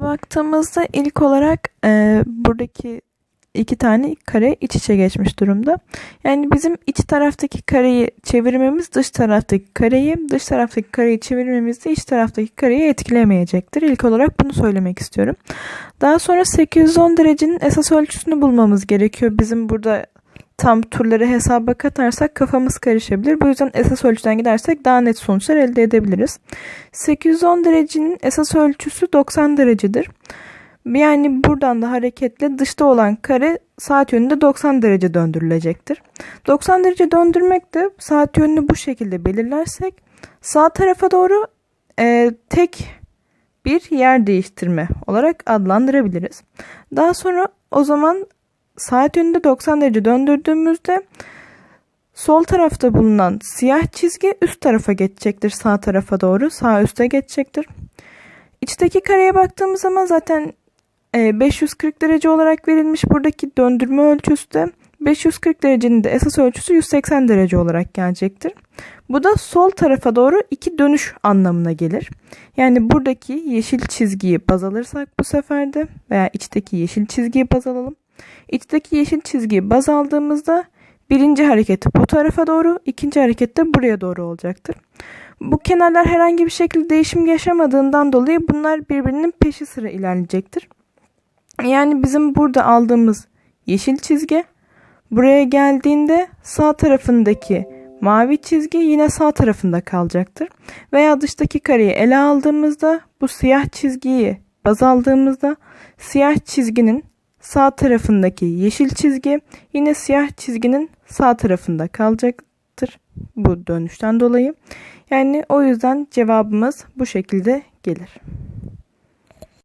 Baktığımızda ilk olarak e, buradaki iki tane kare iç içe geçmiş durumda. Yani bizim iç taraftaki kareyi çevirmemiz dış taraftaki kareyi, dış taraftaki kareyi çevirmemiz de iç taraftaki kareyi etkilemeyecektir. İlk olarak bunu söylemek istiyorum. Daha sonra 810 derecenin esas ölçüsünü bulmamız gerekiyor. Bizim burada tam turları hesaba katarsak kafamız karışabilir. Bu yüzden esas ölçüden gidersek daha net sonuçlar elde edebiliriz. 810 derecenin esas ölçüsü 90 derecedir. Yani buradan da hareketle dışta olan kare saat yönünde 90 derece döndürülecektir. 90 derece döndürmek de saat yönünü bu şekilde belirlersek sağ tarafa doğru e, tek bir yer değiştirme olarak adlandırabiliriz. Daha sonra o zaman saat yönünde 90 derece döndürdüğümüzde sol tarafta bulunan siyah çizgi üst tarafa geçecektir sağ tarafa doğru sağ üste geçecektir. İçteki kareye baktığımız zaman zaten 540 e, derece olarak verilmiş buradaki döndürme ölçüsü de 540 derecenin de esas ölçüsü 180 derece olarak gelecektir. Bu da sol tarafa doğru iki dönüş anlamına gelir. Yani buradaki yeşil çizgiyi baz alırsak bu sefer de veya içteki yeşil çizgiyi baz alalım. İçteki yeşil çizgiyi baz aldığımızda birinci hareket bu tarafa doğru, ikinci hareket de buraya doğru olacaktır. Bu kenarlar herhangi bir şekilde değişim yaşamadığından dolayı bunlar birbirinin peşi sıra ilerleyecektir. Yani bizim burada aldığımız yeşil çizgi buraya geldiğinde sağ tarafındaki mavi çizgi yine sağ tarafında kalacaktır. Veya dıştaki kareyi ele aldığımızda bu siyah çizgiyi baz aldığımızda siyah çizginin sağ tarafındaki yeşil çizgi yine siyah çizginin sağ tarafında kalacaktır bu dönüşten dolayı. Yani o yüzden cevabımız bu şekilde gelir.